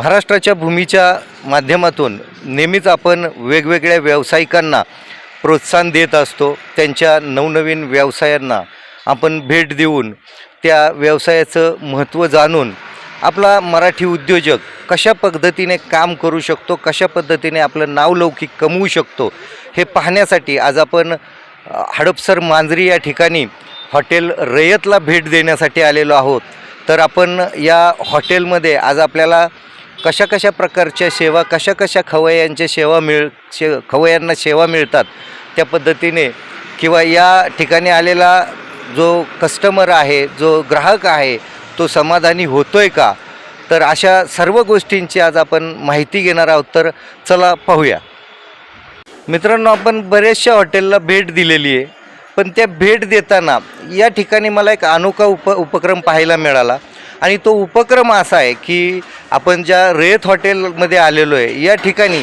महाराष्ट्राच्या भूमीच्या माध्यमातून नेहमीच आपण वेगवेगळ्या व्यावसायिकांना प्रोत्साहन देत असतो. त्यांच्या नवनवीन व्यवसायांना आपण भेट देऊन त्या व्यवसायाचं महत्त्व जाणून आपला मराठी उद्योजक कशा पद्धतीने काम करू शकतो कशा पद्धतीने आपलं नावलौकिक कमवू शकतो हे पाहण्यासाठी आज आपण हडपसर मांजरी या ठिकाणी हॉटेल रयतला भेट देण्यासाठी आलेलो आहोत. तर आपण या हॉटेलमध्ये आज आपल्याला कशा कशा प्रकारच्या सेवा कशा कशा खवय्यांच्या सेवा मिळ शे खवय्यांना सेवा मिळतात त्या पद्धतीने किंवा या ठिकाणी आलेला जो कस्टमर आहे जो ग्राहक आहे तो समाधानी होतो आहे का? तर अशा सर्व गोष्टींची आज आपण माहिती घेणार आहोत. तर चला पाहूया. मित्रांनो आपण बऱ्याचशा हॉटेलला भेट दिलेली आहे. पण त्या भेट देताना या ठिकाणी मला एक अनोखा उप उपक्रम पाहायला मिळाला. आणि तो उपक्रम असा आहे की आपण ज्या रेत हॉटेलमध्ये आलेलो आहे या ठिकाणी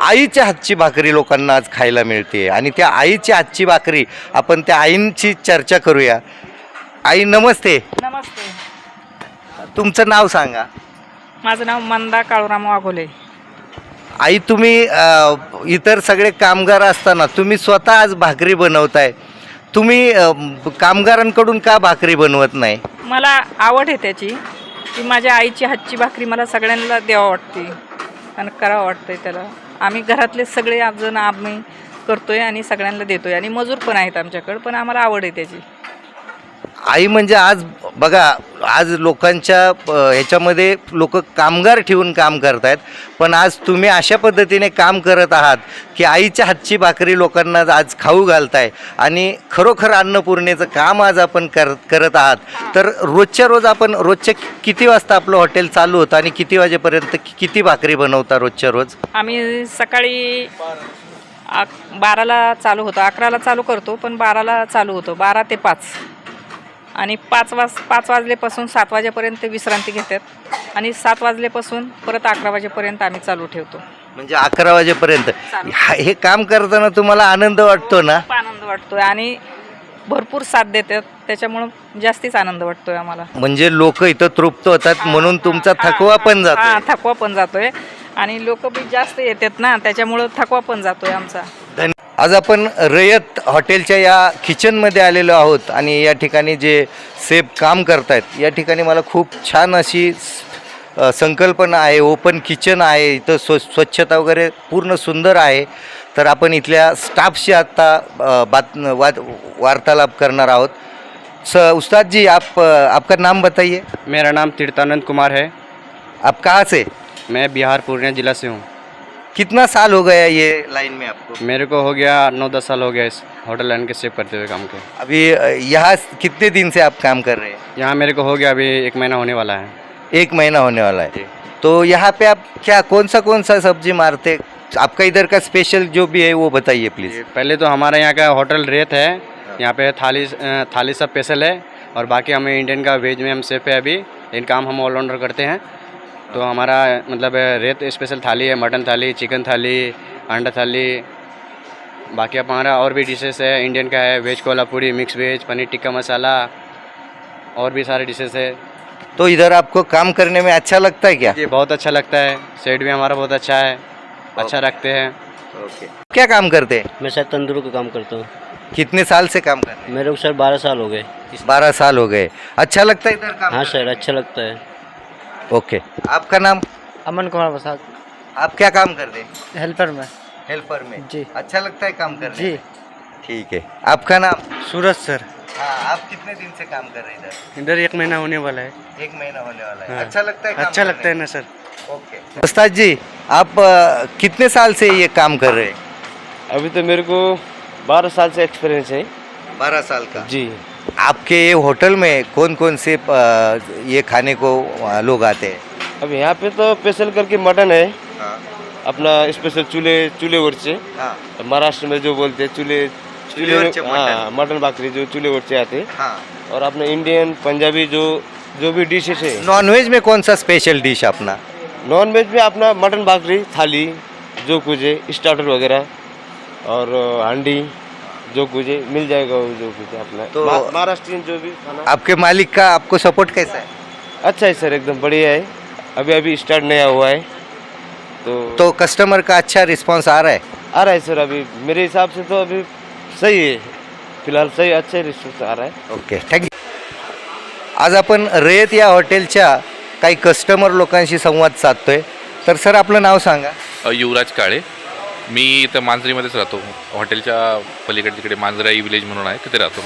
आईच्या हातची भाकरी लोकांना आज खायला मिळते. आणि त्या आईची हातची भाकरी आपण त्या आईंची चर्चा करूया. आई नमस्ते. नमस्ते. तुमचं नाव सांगा. माझं नाव मंदा काळूराम वाघोले. आई तुम्ही अ, इतर सगळे कामगार असताना तुम्ही स्वतः आज भाकरी बनवताय. तुम्ही अ, कामगारांकडून का भाकरी बनवत नाही? मला आवड आहे त्याची. की माझ्या आईची हातची भाकरी मला सगळ्यांना द्यावं वाटते. आणि करावं वाटतंय त्याला. आम्ही घरातले सगळे जण आम्ही करतोय आणि सगळ्यांना देतोय. आणि मजूर पण आहेत आमच्याकडं पण आम्हाला आवड आहे त्याची. आई म्हणजे आज बघा आज लोकांच्या ह्याच्यामध्ये लोक कामगार ठेवून काम करत आहेत पण आज तुम्ही अशा पद्धतीने काम करत आहात की आईच्या हातची भाकरी लोकांना आज खाऊ घालताय आणि खरोखर अन्नपूर्णेचं काम आज आपण कर करत आहात. तर रोजच्या रोज आपण रोजच्या किती वाजता आपलं हॉटेल चालू होतं आणि किती वाजेपर्यंत किती भाकरी बनवता रोजच्या रोज? आम्ही सकाळी बाराला चालू होतो. अकराला चालू करतो पण बाराला चालू होतो. बारा ते पाच. आणि पाच वाज पाच वाजल्यापासून सात वाजेपर्यंत विश्रांती घेतात. आणि सात वाजल्यापासून परत अकरा वाजेपर्यंत आम्ही चालू ठेवतो. म्हणजे अकरा वाजेपर्यंत. हा- हे काम करताना तुम्हाला आनंद वाटतो ना? खूप आनंद वाटतोय आणि भरपूर साथ देतात. त्याच्यामुळं जास्तीच आनंद वाटतोय आम्हाला. म्हणजे लोक इथं तृप्त होतात म्हणून तुमचा हा, थकवा पण हा, जातो थकवा पण जातोय. आणि लोक बी जास्त येतात ना त्याच्यामुळं थकवा पण जातोय आमचा. आज आपण रयत हॉटेलच्या या किचनमध्ये आलेलो आहोत आणि या ठिकाणी जे सेफ काम करतायत या ठिकाणी मला खूप छान अशी संकल्पना आहे ओपन किचन आहे इथं स्व स्वच्छता वगैरे पूर्ण सुंदर आहे. तर आपण इथल्या स्टाफशी आत्ता बात वाद वार्तालाप करणार आहोत. स उस्ताद जी आप आपका नाम बताइए. मेरा नाम तीर्थानंद कुमार है। आप कहाँ से? मैं बिहार पूर्णिया ज़िला से हूँ। कितना साल हो गया ये लाइन में आपको? मेरे को हो गया नौ दस साल हो गया इस होटल लाइन के सेव करते हुए काम के। अभी यहाँ कितने दिन से आप काम कर रहे हैं? यहाँ मेरे को हो गया अभी एक महीना होने वाला है। एक महीना होने वाला है। तो यहाँ पे आप क्या कौन सा कौन सा सब्ज़ी मारते? आपका इधर का स्पेशल जो भी है वो बताइए प्लीज़ पहले तो हमारे यहाँ का होटल रेत है। यहाँ पे थाली थाली सब स्पेशल है। और बाकी हमें इंडियन का वेज में हम सेफ़ है अभी। इन काम हम ऑलराउंडर करते हैं। तो हमारा मतलब रेत स्पेशल थाली है मटन थाली चिकन थाली अंडा थाली बाकी अब हमारा और भी डिशेस है इंडियन का है veg Kolhapuri mix veg paneer tikka masala और भी सारे डिशेस है। तो इधर आपको काम करने में अच्छा लगता है क्या? ये बहुत अच्छा लगता है सेट भी हमारा बहुत अच्छा है अच्छा रखते हैं। ओके। क्या काम करते हैं? मैं सर तंदूर का काम करता हूँ। कितने साल से काम कर रहे मेरे को सर बारह साल हो गए। बारह साल हो गए। अच्छा लगता है इधर काम हाँ सर अच्छा लगता है। ओके। आपका नाम? अमन कुमार प्रसाद। आप क्या काम करते? हैं हेल्पर में। हेल्पर में? जी। अच्छा लगता है काम करने जी। ठीक है। आपका नाम? सूरज सर। हाँ आप कितने दिन से काम कर रहे हैं इधर? इधर एक महीना होने वाला है। एक महीना होने वाला है। हाँ। अच्छा लगता है काम अच्छा लगता है? ना सर? ओके। उस्ताद जी आप अ, कितने साल से ये काम कर रहे हैं? अभी तो मेरे को बारह साल से एक्सपीरियंस है। बारह साल का? जी। आपके ये होटल में कौन कौन से ये खाने को लोग आते हैं? अब यहाँ पे तो स्पेशल करके मटन है। हाँ। अपना स्पेशल चूल्हे चूल्हेवरचे हाँ। महाराष्ट्र में जो बोलते हैं चूल्हे चूल्हे हाँ मटन बाकरी जो चूल्हेवरचे आते हैं। हाँ। और अपने इंडियन पंजाबी जो जो भी डिशेस है। नॉनवेज में कौन सा स्पेशल डिश अपना? नॉन वेज में अपना मटन बाकरी थाली जो कुछ है स्टार्टर वगैरह और हांडी। जो कुछ है मिल जाएगा वो जो कुछ है अपना। तो- मा- महाराष्ट्रीयन जो भी खाना। आपके मालिक का आपको सपोर्ट कैसा है? अच्छा है सर एकदम बढ़िया है। अभी अभी स्टार्ट नया हुआ है। तो तो कस्टमर का अच्छा रिस्पांस आ रहा है? आ रहा है सर अभी मेरे हिसाब से तो अभी सही है। फिलहाल सही अच्छा रिस्पॉन्स आ रहा है। ओके थँक्यू आज आपण रयत या हॉटेलच्या काही कस्टमर लोकांशी संवाद साधतोय. तर सर आपलं नाव सांगा. युवराज काळे. मी इथं मांजरीमध्येच राहतो. हॉटेलच्या पलीकडे तिकडे मांजराई विलेज म्हणून आहे तिथे राहतो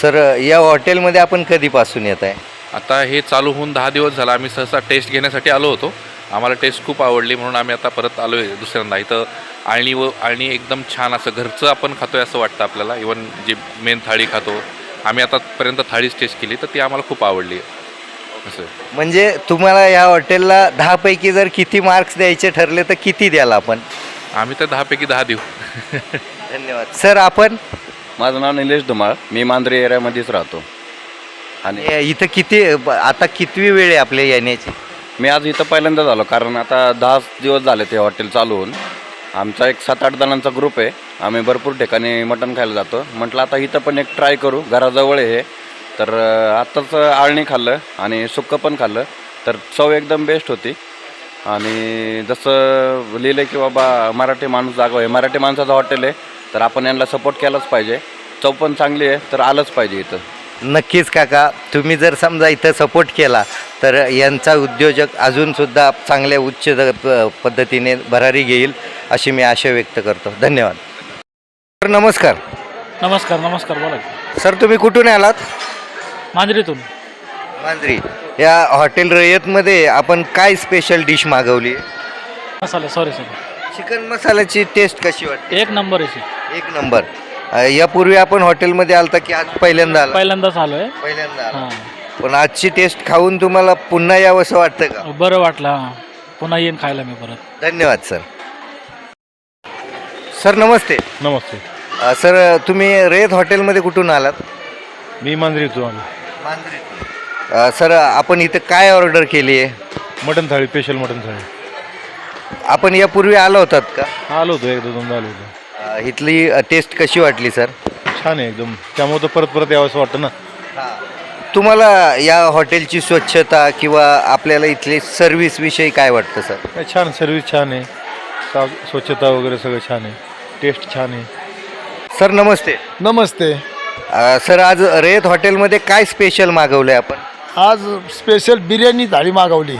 सर या हॉटेलमध्ये आपण कधीपासून येत आहे? आता हे चालू होऊन दहा दिवस झाला. आम्ही सहसा टेस्ट घेण्यासाठी आलो होतो. आम्हाला टेस्ट खूप आवडली म्हणून आम्ही आता परत आलो आहे दुसऱ्यांदा. इथं आळणी व आळणी एकदम छान असं घरचं आपण खातोय असं वाटतं आपल्याला. इवन जी मेन थाळी खातो आम्ही आतापर्यंत थाळीच टेस्ट केली तर ती आम्हाला खूप आवडली. असं म्हणजे तुम्हाला या हॉटेलला दहापैकी जर किती मार्क्स द्यायचे ठरले तर किती द्याल आपण? आम्ही तर दहापैकी दहा देऊ. धन्यवाद. सर आपण? माझं नाव निलेश धुमाळ मी मांजरी एरियामध्येच राहतो. आणि इथं किती ब- आता कितवी वेळ आहे आपल्या येण्याची? मी आज इथं पहिल्यांदाच आलो कारण आता दहा दिवस झाले ते हॉटेल चालू होऊन. आमचा एक सात आठ जणांचा ग्रुप आहे. आम्ही भरपूर ठिकाणी मटण खायला जातो. म्हटलं आता इथं पण एक ट्राय करू. घराजवळ आहे हे. तर अं, आत्ताच आळणी खाल्लं आणि सुक्कं पण खाल्लं. तर चव एकदम बेस्ट होती. आणि जसं लिहिलं की बाबा मराठी माणूस जागो आहे. मराठी माणसाचं हॉटेल आहे तर आपण यांना सपोर्ट केलाच पाहिजे. चव पण चांगली आहे तर आलंच पाहिजे इथं. नक्कीच काका तुम्ही जर समजा इथं सपोर्ट केला तर यांचा उद्योजक अजूनसुद्धा चांगल्या उच्च पद्धतीने भरारी घेईल अशी मी आशा व्यक्त करतो. धन्यवाद. सर नमस्कार. नमस्कार नमस्कार बोला. सर तुम्ही कुठून आलात? मांजरीतून. मांजरी. या हॉटेल रयतमध्ये आपण काय स्पेशल डिश मागवली? मसाला सॉरी सॉरी चिकन मसाल्याची टेस्ट कशी वाटते? एक नंबर आहे एक नंबर अ, यापूर्वी आपण हॉटेलमध्ये आलता की आज पहिल्यांदा आला? पहिल्यांदाच आलो आहे पहिल्यांदा आला. हां. पण आजची टेस्ट खाऊन तुम्हाला पुन्हा यावंसं वाटतं का? बरं वाटलं हां. पुन्हा येईन खायला मी परत. धन्यवाद सर सर नमस्ते. नमस्ते. अ, सर तुम्ही रेत हॉटेलमध्ये कुठून आलात? मी मांजरीतून आलो. अ, सर आपण इथं काय ऑर्डर केली आहे? Mutton thali special mutton thali. आपण यापूर्वी आलो होतात का? आलो होतो एकदा दोनदा आलो होतो. अ, इथली टेस्ट कशी वाटली सर? छान आहे एकदम. त्यामुळे तर परत परत यावंसं वाटतं ना. तुम्हाला या हॉटेलची स्वच्छता किंवा आपल्याला इथली सर्व्हिस विषयी काय वाटतं सर? काय छान सर्विस छान आहे. साफ स्वच्छता वगैरे सगळं छान आहे. टेस्ट छान आहे. सर नमस्ते. नमस्ते. अ, सर आज रेत हॉटेलमध्ये काय स्पेशल मागवलं आहे आपण? आज स्पेशल बिर्याणी थाळी मागवली.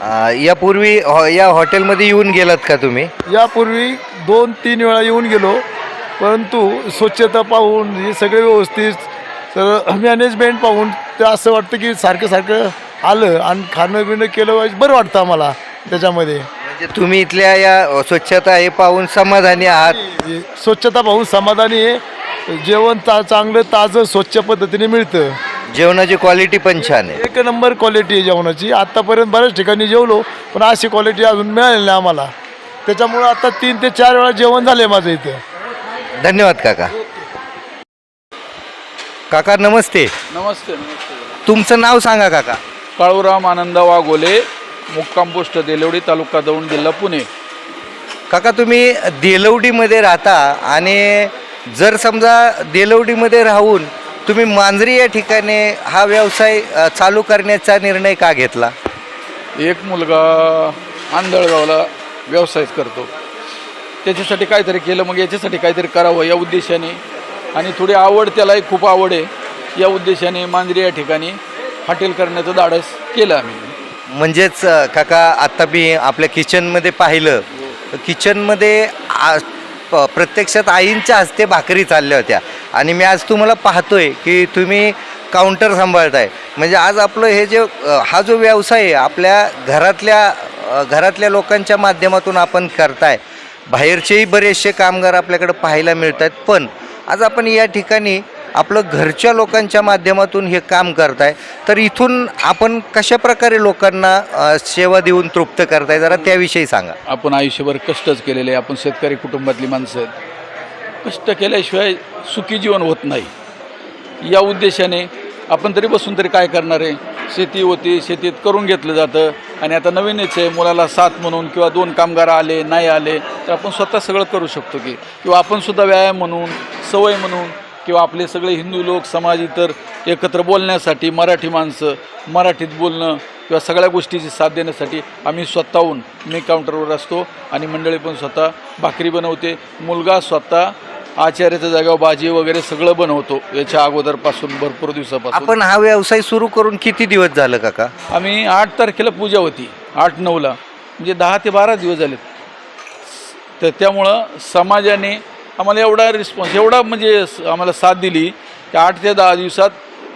अ, यापूर्वी हॉ- या हॉटेलमध्ये येऊन गेलात का तुम्ही? यापूर्वी दोन तीन वेळा येऊन गेलो. परंतु स्वच्छता पाहून हे सगळे व्यवस्थित तर मॅनेजमेंट पाहून ते असं वाटतं की सारखं सारखं आलं आणि खाणं पिणं केलं पाहिजे बरं वाटतं आम्हाला त्याच्यामध्ये. म्हणजे तुम्ही इथल्या या स्वच्छता हे पाहून समाधानी आहात? हे स्वच्छता पाहून समाधानी आहे. जेवण ता चांगलं ताजं स्वच्छ पद्धतीने मिळतं. जेवणाची क्वालिटी पण छान आहे. एक नंबर क्वालिटी आहे जेवणाची. आत्तापर्यंत बऱ्याच ठिकाणी जेवलो पण अशी क्वालिटी अजून मिळाली नाही आम्हाला. त्याच्यामुळं आता तीन ते चार वेळा जेवण झालं आहे माझं इथं. धन्यवाद काका. काका नमस्ते. नमस्ते नमस्ते. तुमचं नाव सांगा काका. काळूराम आनंद वाघोले मुक्काम पोस्ट देलवडी तालुका दौंड जिल्हा पुणे. काका तुम्ही देलवडीमध्ये राहता आणि जर समजा देलवडीमध्ये राहून तुम्ही मांजरी या ठिकाणी हा व्यवसाय अ, चालू करण्याचा निर्णय का घेतला? एक मुलगा आंधळगावला व्यवसाय करतो. त्याच्यासाठी काहीतरी केलं मग याच्यासाठी काहीतरी करावं या उद्देशाने. आणि थोडी आवड त्यालाही खूप आवड आहे. या उद्देशाने मांजरी या ठिकाणी हॉटेल करण्याचं धाडस केलं आम्ही. म्हणजेच अ, काका आता मी आपल्या किचनमध्ये पाहिलं. किचनमध्ये आ- प- प्रत्यक्षात आईंच्या हस्ते भाकरी चालल्या होत्या. आणि मी आज तुम्हाला पाहतोय की तुम्ही काउंटर सांभाळताय. म्हणजे आज आपलं हे जे हा जो व्यवसाय आहे आपल्या घरातल्या घरातल्या लोकांच्या माध्यमातून आपण करताय. बाहेरचेही बरेचसे कामगार आपल्याकडे पाहायला मिळत आहेत पण आज आपण या ठिकाणी आपलं घरच्या लोकांच्या माध्यमातून हे काम करताय. तर इथून आपण कशा प्रकारे लोकांना अ, सेवा देऊन तृप्त करताय जरा त्याविषयी सांगा. आपण आयुष्यभर कष्टच केलेले आहे. आपण शेतकरी कुटुंबातली माणसं आहेत. कष्ट केल्याशिवाय सुखी जीवन होत नाही. या उद्देशाने आपण तरी बसून तरी काय करणार आहे? शेती होती शेतीत करून घेतलं जातं. आणि आता नवीनच आहे मुलाला साथ म्हणून किंवा दोन कामगार आले नाही आले तर आपण स्वतः सगळं करू शकतो की. किंवा आपण सुद्धा व्यायाम म्हणून सवय म्हणून किंवा आपले सगळे हिंदू लोक समाज इतर एकत्र बोलण्यासाठी मराठी माणसं मराठीत बोलणं किंवा सगळ्या गोष्टीची साथ देण्यासाठी आम्ही स्वतःहून मी काउंटरवर असतो आणि मंडळी पण स्वतः भाकरी बनवते. मुलगा स्वतः आचार्याच्या जागेवर भाजी वगैरे सगळं बनवतो. याच्या अगोदरपासून भरपूर दिवसापासून. आपण हा व्यवसाय सुरू करून किती दिवस झालं काका? आम्ही आठ तारखेला पूजा होती आठ नऊला. म्हणजे दहा ते बारा दिवस झालेत. तर त्यामुळं समाजाने आम्हाला एवढा रिस्पॉन्स एवढा म्हणजे आम्हाला साथ दिली की आठ ते दहा दिवसात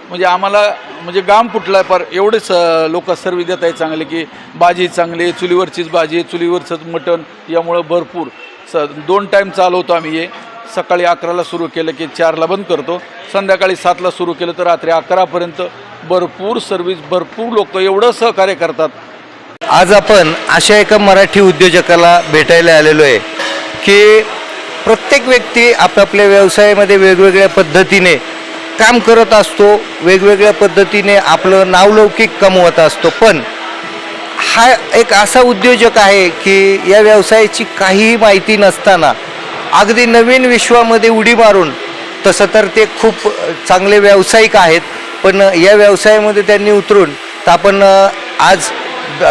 म्हणजे आम्हाला म्हणजे गाम कुठला आहे एवढे एवढेच लोक सर्व देत आहे चांगले की भाजी चांगली चुलीवरचीच भाजी चुलीवरचंच मटण यामुळं भरपूर. स दोन टाईम चालवतो आम्ही हे. सकाळी अकराला सुरू केलं की चारला बंद करतो. संध्याकाळी सातला सुरू केलं तर रात्री अकरापर्यंत भरपूर सर्विस भरपूर लोक एवढं सहकार्य करतात. आज आपण अशा एका मराठी उद्योजकाला भेटायला आलेलो आहे की प्रत्येक व्यक्ती आपापल्या व्यवसायामध्ये वेगवेगळ्या पद्धतीने काम करत असतो वेगवेगळ्या पद्धतीने आपलं नावलौकिक कमवत असतो. पण हा एक असा उद्योजक आहे की या व्यवसायाची काहीही माहिती नसताना अगदी नवीन विश्वामध्ये उडी मारून तसं तर ते खूप चांगले व्यावसायिक आहेत पण या व्यवसायामध्ये त्यांनी उतरून तर आपण आज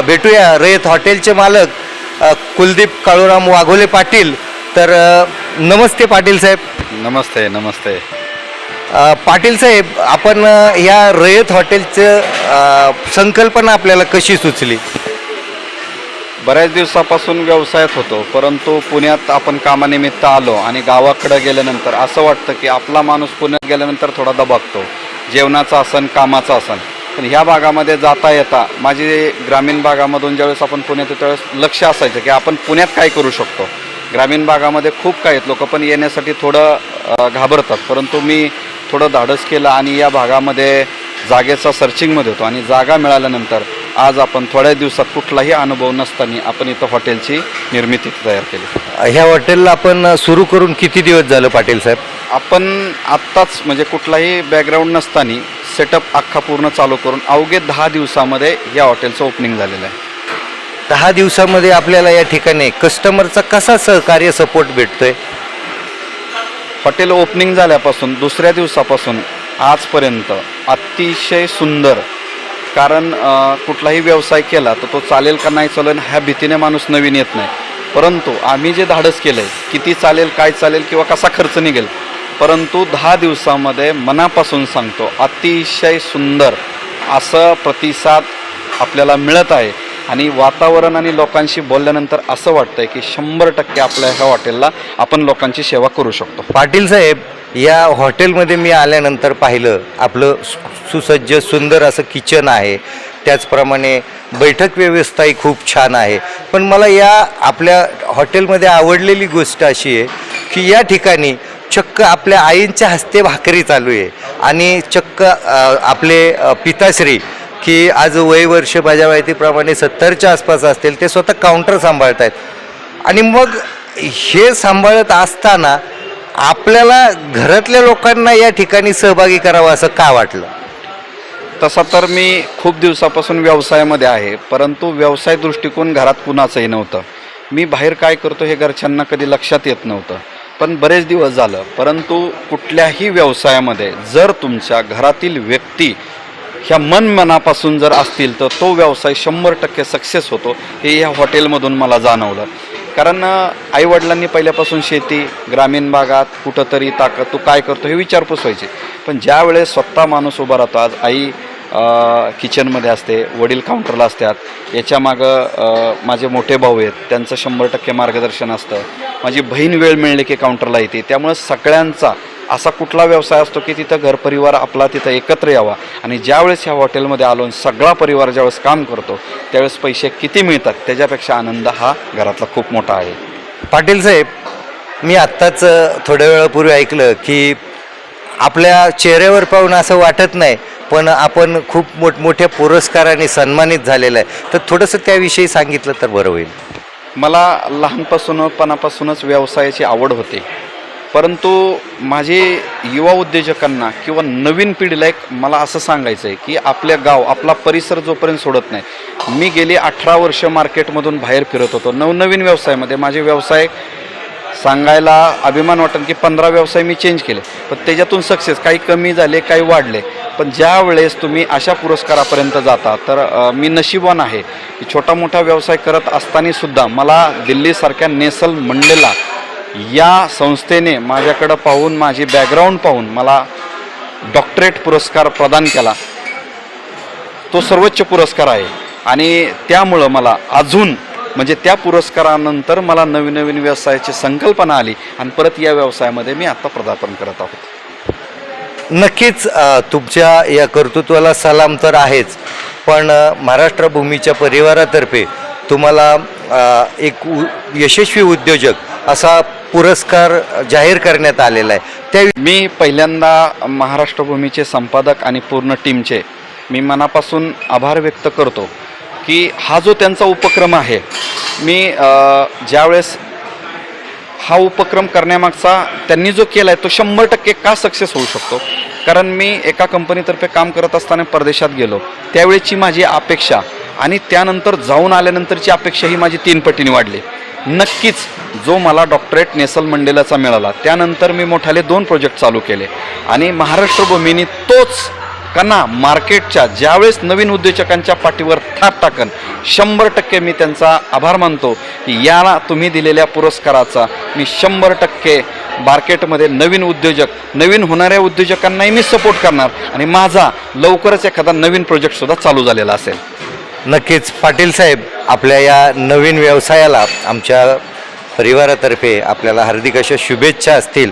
भेटूया रयत हॉटेलचे मालक कुलदीप काळूराम वाघोले पाटील. तर अ, नमस्ते पाटील साहेब. नमस्ते नमस्ते. अ, पाटील साहेब आपण अ, या रयत हॉटेलचं अ, संकल्पना आपल्याला कशी सुचली? बऱ्याच दिवसापासून व्यवसायात होतो परंतु पुण्यात आपण कामानिमित्त आलो आणि गावाकडं गेल्यानंतर असं वाटतं की आपला माणूस पुण्यात गेल्यानंतर थोडा दबागतो. जेवणाचा असन कामाचा असन. पण ह्या भागामध्ये जाता येता माझी ग्रामीण भागामधून ज्यावेळेस आपण पुण्यात येतो त्यावेळेस लक्ष असायचं की आपण पुण्यात काय करू शकतो. ग्रामीण भागामध्ये खूप काही आहेत. लोक पण येण्यासाठी थोडं घाबरतात. परंतु मी थोडं धाडस केलं आणि या भागामध्ये जागेचा सर्चिंगमध्ये होतो आणि जागा मिळाल्यानंतर आज आपण थोड्या दिवसात कुठलाही अनुभव नसताना आपण इथं हॉटेलची निर्मिती तयार केली. ह्या हॉटेलला आपण सुरू करून किती दिवस झालं पाटील साहेब? आपण आत्ताच म्हणजे कुठलाही बॅकग्राऊंड नसताना सेटअप अख्खा पूर्ण चालू करून अवघे दहा दिवसामध्ये या हॉटेलचं ओपनिंग झालेलं आहे. दहा दिवसामध्ये आपल्याला या ठिकाणी कस्टमरचा कसा सहकार्य सपोर्ट भेटतोय? हॉटेल ओपनिंग झाल्यापासून दुसऱ्या दिवसापासून आजपर्यंत अतिशय सुंदर. कारण कुठलाही व्यवसाय केला तर तो चालेल का नाही चालेल ह्या भीतीने माणूस नवीन येत नाही. परंतु आम्ही जे धाडस केलं आहे किती चालेल काय चालेल किंवा कसा खर्च निघेल परंतु दहा दिवसामध्ये मनापासून सांगतो अतिशय सुंदर असं प्रतिसाद आपल्याला मिळत आहे. आणि वातावरण आणि लोकांशी बोलल्यानंतर असं वाटतंय की शंभर टक्के आपल्या ह्या हॉटेलला आपण लोकांची सेवा करू शकतो. पाटील साहेब या हॉटेलमध्ये मी आल्यानंतर पाहिलं आपलं सु- सुसज्ज सुंदर असं किचन आहे. त्याचप्रमाणे बैठक व्यवस्थाही खूप छान आहे. पण मला या आपल्या हॉटेलमध्ये आवडलेली गोष्ट अशी आहे की या ठिकाणी चक्क आपल्या आईंच्या हस्ते भाकरी चालू आहे आणि चक्क आपले पिताश्री की आज वय वर्ष माझ्या माहितीप्रमाणे सत्तरच्या आसपास असतील ते स्वतः काउंटर सांभाळत आहेत आणि मग हे सांभाळत असताना आपल्याला घरातल्या लोकांना या ठिकाणी सहभागी करावं असं का वाटलं? तसा तर मी खूप दिवसापासून व्यवसायामध्ये आहे परंतु व्यवसाय दृष्टिकोन घरात कुणाचंही नव्हतं. मी बाहेर काय करतो हे घरच्यांना कधी लक्षात येत नव्हतं. पण बरेच दिवस झालं परंतु कुठल्याही व्यवसायामध्ये जर तुमच्या घरातील व्यक्ती ह्या मन मनापासून जर असतील तर तो व्यवसाय शंभर टक्के सक्सेस होतो हे ह्या हॉटेलमधून मला जाणवलं. कारण आईवडिलांनी पहिल्यापासून शेती ग्रामीण भागात कुठंतरी ताकद तू काय करतो हे विचारपूस व्हायची पण ज्यावेळेस स्वतः माणूस उभा राहतो आज आई किचनमध्ये असते वडील काउंटरला असतात याच्यामागं माझे मोठे भाऊ आहेत त्यांचं शंभर टक्के मार्गदर्शन असतं. माझी बहीण वेळ मिळली की काउंटरला येते. त्यामुळं सगळ्यांचा असा कुठला व्यवसाय असतो की तिथं घरपरिवार आपला तिथं एकत्र यावा. आणि ज्यावेळेस ह्या हॉटेलमध्ये आलो सगळा परिवार ज्यावेळेस काम करतो त्यावेळेस पैसे किती मिळतात त्याच्यापेक्षा आनंद हा घरातला खूप मोठा आहे. पाटील साहेब मी आत्ताच थोड्या वेळापूर्वी ऐकलं की आपल्या चेहऱ्यावर पाहून असं वाटत नाही पण आपण खूप मोठमोठ्या पुरस्काराने सन्मानित झालेलं आहे. तर थोडंसं त्याविषयी सांगितलं तर बरं होईल. मला लहानपासूनपणापासूनच व्यवसायाची आवड होती. परंतु माझे युवा उद्योजकांना किंवा नवीन पिढीला एक मला असं सांगायचं आहे की आपल्या गाव आपला परिसर जोपर्यंत सोडत नाही मी गेली अठरा वर्ष मार्केटमधून बाहेर फिरत होतो. नवनवीन व्यवसायामध्ये माझे व्यवसाय सांगायला अभिमान वाटेल की पंधरा व्यवसाय मी चेंज केले. पण त्याच्यातून सक्सेस काही कमी झाले काही वाढले. पण ज्या वेळेस तुम्ही अशा पुरस्कारापर्यंत जाता तर मी नशीबवान आहे. की छोटा मोठा व्यवसाय करत असताना सुद्धा मला दिल्लीसारख्या नेसल मंडेला या संस्थेने माझ्याकडं पाहून माझी बॅकग्राऊंड पाहून मला डॉक्टरेट पुरस्कार प्रदान केला. तो सर्वोच्च पुरस्कार आहे. आणि त्यामुळं मला अजून म्हणजे त्या पुरस्कारानंतर मला नवीन नवीन व्यवसायाची संकल्पना आली आणि परत या व्यवसायामध्ये मी आत्ता पदार्पण करत आहोत. नक्कीच तुमच्या या कर्तृत्वाला सलाम तर आहेच पण महाराष्ट्र भूमीच्या परिवारातर्फे तुम्हाला एक उ यशस्वी उद्योजक असा पुरस्कार जाहीर करण्यात आलेला आहे. त्या मी पहिल्यांदा महाराष्ट्र भूमीचे संपादक आणि पूर्ण टीमचे मी मनापासून आभार व्यक्त करतो की हा जो त्यांचा उपक्रम आहे मी ज्यावेळेस हा उपक्रम करण्यामागचा त्यांनी जो केला आहे तो शंभर टक्के का सक्सेस होऊ शकतो? कारण मी एका कंपनीतर्फे काम करत असताना परदेशात गेलो. त्यावेळेची माझी अपेक्षा आणि त्यानंतर जाऊन आल्यानंतरची अपेक्षा ही माझी तीन पटीने वाढली. नक्कीच जो मला डॉक्टरेट नेसल मंडेलाचा मिळाला. त्यानंतर मी मोठाले दोन प्रोजेक्ट चालू केले. आणि महाराष्ट्रभूमीने तोच कना मार्केटच्या ज्यावेळेस नवीन उद्योजकांच्या पाठीवर थाप टाकन शंभर टक्के मी त्यांचा आभार मानतो की याला तुम्ही दिलेल्या पुरस्काराचा मी शंभर टक्के मार्केटमध्ये नवीन उद्योजक नवीन होणाऱ्या उद्योजकांनाही मी सपोर्ट करणार. आणि माझा लवकरच एखादा नवीन प्रोजेक्टसुद्धा चालू झालेला असेल. नक्कीच. पाटील साहेब आपल्या या नवीन व्यवसायाला आमच्या परिवारातर्फे आपल्याला हार्दिक अशा शुभेच्छा असतील.